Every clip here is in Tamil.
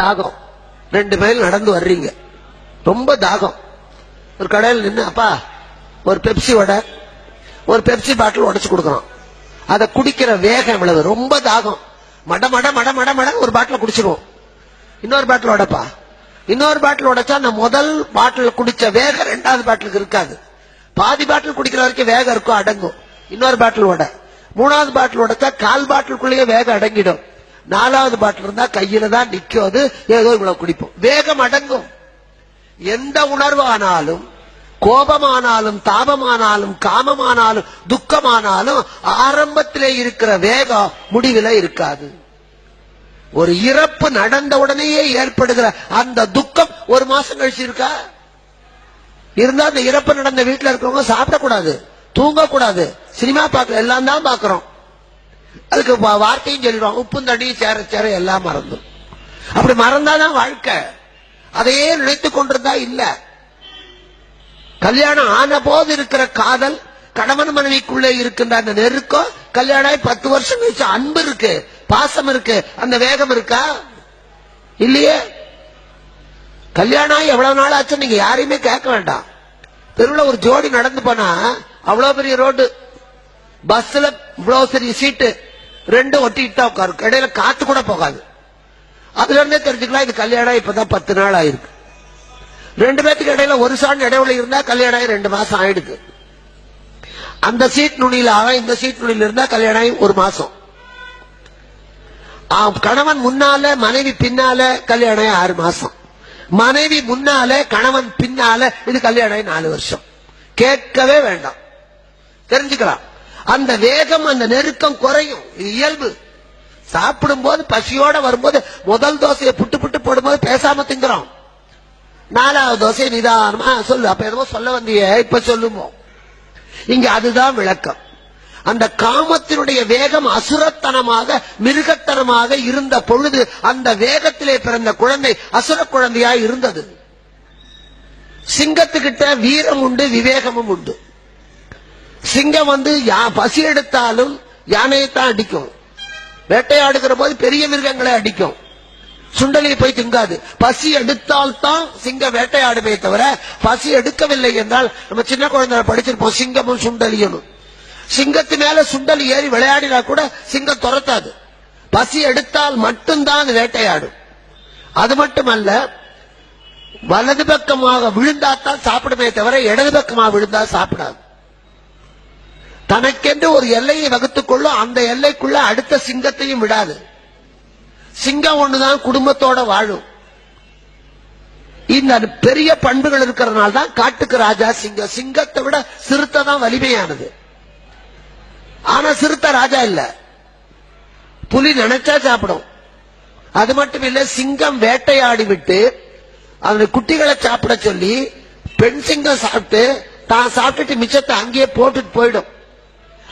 தாகம். ரெண்டு மைல் நடந்து வர்றீங்க. ரொம்ப தாகம். ஒரு கடையில் நின்று அப்பா ஒரு பெப்சி வடை ஒரு பெப்சி பாட்டில் உடச்சு கொடுக்குறோம் அதை குடிக்கிற வேகம் எவ்வளவு? ரொம்ப தாகம். மட மட மட மட மட ஒரு பாட்டில் குடிச்சிருவோம். இன்னொரு பாட்டில் உடப்பா? இன்னொரு பாட்டில் உடைச்சா அந்த முதல் பாட்டில் குடிச்ச வேகம் ரெண்டாவது பாட்டிலுக்கு இருக்காது. பாதி பாட்டில் குடிக்கிற வரைக்கும் வேகம் இருக்கும் அடங்கும். இன்னொரு பாட்டில் உட. மூணாவது பாட்டில் உடைச்சா கால் பாட்டிலுக்குள்ளேயே வேகம் அடங்கிடும். நாலாவது பாட்டில் இருந்தா கையில தான் நிற்கும் அது. ஏதோ இவ்வளவு குடிப்போம். வேகம் அடங்கும். எந்த உணர்வானாலும் கோபமானாலும் தாபமானாலும் காமமானாலும் துக்கமானாலும் ஆரம்பத்திலே இருக்கிற வேகம் முடிவில இருக்காது. ஒரு இறப்பு நடந்த உடனேயே ஏற்படுகிற அந்த துக்கம் ஒரு மாசம் கழிச்சு இருக்கா இருந்தா அந்த இறப்பு நடந்த வீட்டுல இருக்கிறவங்க சாப்பிடக்கூடாது தூங்கக்கூடாது. சினிமா பார்க்கல எல்லாம் தான் பாக்குறோம் அதுக்கு வா- வார்த்தையும் சொல்லிடுவாங்க உப்பும் தண்ணியும் சேர சேர எல்லாம் மறந்தும் அப்படி மறந்தாதான் வாழ்க்கை. அதையே நினைத்துக் கொண்டிருந்தா இல்ல. கல்யாணம் ஆன போது இருக்கிற காதல் கணவன் மனைவிக்குள்ளே இருக்கின்ற அந்த நெருக்கம் கல்யாணம் ஆகி பத்து வருஷம் கழிச்சு அன்பு இருக்கு பாசம் இருக்கு அந்த வேகம் இருக்கா? இல்லையே. கல்யாணம் ஆகி எவ்வளவு நாள் ஆச்சு நீங்க யாரையுமே கேட்க வேண்டாம். தெருவில் ஒரு ஜோடி நடந்து போனா அவ்வளவு பெரிய ரோடு. பஸ்ல இவ்வளவு பெரிய சீட்டு. ரெண்டும் ஒட்டிட்டு தான் உட்காரும் இடையில காத்து கூட போகாது. அதுல இருந்தே தெரிஞ்சுக்கலாம் இது கல்யாணம் இப்பதான் பத்து நாள் ஆயிருக்கு. ரெண்டு பேத்துக்கு இடையில ஒரு சாண் இடைவெளி இருந்தா கல்யாணம் ஆகி ரெண்டு மாசம் ஆயிடுக்கு அந்த சீட் நுனியில அவன் இந்த சீட் நுனியில இருந்தா கல்யாணம் ஆகி ஒரு மாசம். கணவன் முன்னால மனைவி பின்னால கல்யாணம் ஆகி ஆறு மாசம். மனைவி முன்னால கணவன் பின்னால இது கல்யாணம் ஆகி நாலு வருஷம். கேட்கவே வேண்டாம். தெரிஞ்சுக்கலாம். அந்த வேகம் அந்த நெருக்கம் குறையும். இது இயல்பு. சாப்பிடும் போது பசியோட வரும்போது முதல் தோசையை புட்டு புட்டு போடும்போது பேசாம திங்குறோம். நாலாவது தோசை நிதானமா சொல்லு. அப்ப எதுவும் சொல்ல வந்திய இப்ப சொல்லுமோ? இங்க அதுதான் விளக்கம். அந்த காமத்தினுடைய வேகம் அசுரத்தனமாக மிருகத்தனமாக இருந்த பொழுது அந்த வேகத்திலே பிறந்த குழந்தை அசுர குழந்தையா இருந்தது. சிங்கத்துக்கிட்ட வீரம் உண்டு விவேகமும் உண்டு. சிங்கம் வந்து யா- பசி எடுத்தாலும் யானையைத்தான் அடிக்கும். வேட்டையாடுகிற போது பெரிய மிருகங்களை அடிக்கும். சுண்டலியை போய் திங்காது. பசி எடுத்தால் தான் சிங்கம் வேட்டையாடுமே தவிர பசி எடுக்கவில்லை என்றால் நம்ம சின்ன குழந்தை படிச்சிருப்போம் சிங்கமும் சுண்டலியும். சிங்கத்து மேல சுண்டலி ஏறி விளையாடினா கூட சிங்கம் துரத்தாது. பசி எடுத்தால் மட்டும்தான் வேட்டையாடும். அது மட்டுமல்ல வலது பக்கமாக விழுந்தாத்தான் சாப்பிடுமே தவிர இடது பக்கமாக விழுந்தா சாப்பிடாது. தனக்கென்று ஒரு எல்லையை வகுத்துக் கொள்ளும் அந்த எல்லைக்குள்ள அடுத்த சிங்கத்தையும் விடாது. சிங்கம் ஒண்ணுதான் குடும்பத்தோட வாழும். இந்த பெரிய பண்புகள் இருக்கிறதுனால தான் காட்டுக்கு ராஜா சிங்கம். சிங்கத்தை விட சிறுத்தை தான் வலிமையானது. ஆனா சிறுத்தை ராஜா இல்ல. புலி நினைச்சா சாப்பிடும். அது மட்டும் இல்ல சிங்கம் வேட்டையாடி விட்டு அதனுடைய குட்டிகளை சாப்பிட சொல்லி பெண் சிங்கம் சாப்பிட்டு தான் சாப்பிட்டுட்டு மிச்சத்தை அங்கேயே போட்டுட்டு போயிடும்.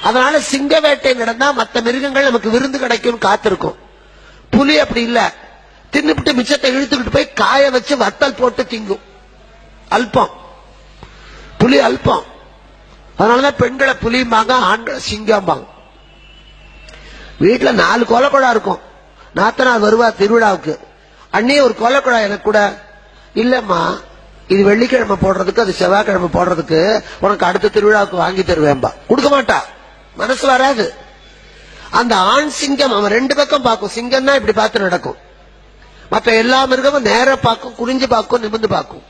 அதனால சிங்க வேட்டை நடந்தா மற்ற மிருகங்கள் நமக்கு விருந்து கிடைக்கும் காத்திருக்கும். புலி அப்படி இல்ல. தின்னுபிட்டு மிச்சத்தை இழுத்துக்கிட்டு போய் காய வச்சு வத்தல் போட்டு திங்கும். அல்பம். புலி அல்பம். அதனாலதான் பெண்களை புலிம்பாங்க ஆண்களை சிங்கம்பாங்க. வீட்டுல நாலு கொலக்குழா இருக்கும். நாத்தனார் வருவா திருவிழாவுக்கு. அண்ணே ஒரு கொலக்குழா எனக்கு கூட. இல்லம்மா இது வெள்ளிக்கிழமை போடுறதுக்கு அது செவ்வாய்க்கிழமை போடுறதுக்கு உனக்கு அடுத்த திருவிழாவுக்கு வாங்கி தருவேன்பா. கொடுக்க மாட்டா. மனசு வராது. அந்த ஆண் சிங்கம் அவன் ரெண்டு பக்கம் பார்க்கும். சிங்கம் தான் இப்படி பார்த்து நடக்கும். மற்ற எல்லா மிருகமும் நேர பார்க்கும் குனிஞ்சு பார்க்கும் நிமிந்து பார்க்கும்.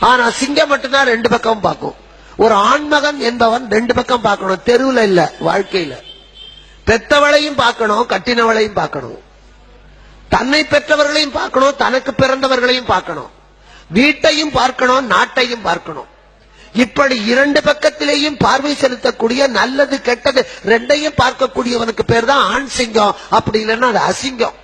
ஆனா சிங்கம் மட்டும்தான் ரெண்டு பக்கம் பார்க்கும். ஒரு ஆண்மகன் என்பவன் ரெண்டு பக்கம் பார்க்கணும். தெருவில் இல்ல வாழ்க்கையில. பெத்தவளையும் பார்க்கணும் கட்டினவளையும் பார்க்கணும். தன்னை பெற்றவர்களையும் பார்க்கணும் தனக்கு பிறந்தவர்களையும் பார்க்கணும். வீட்டையும் பார்க்கணும் நாட்டையும் பார்க்கணும். இப்படி இரண்டு பக்கத்திலேயும் பார்வை செலுத்தக்கூடிய நல்லது கெட்டது ரெண்டையும் பார்க்கக்கூடியவனுக்கு பேர் தான் ஆண் சிங்கம். அப்படி இல்லைன்னா அது அசிங்கம்.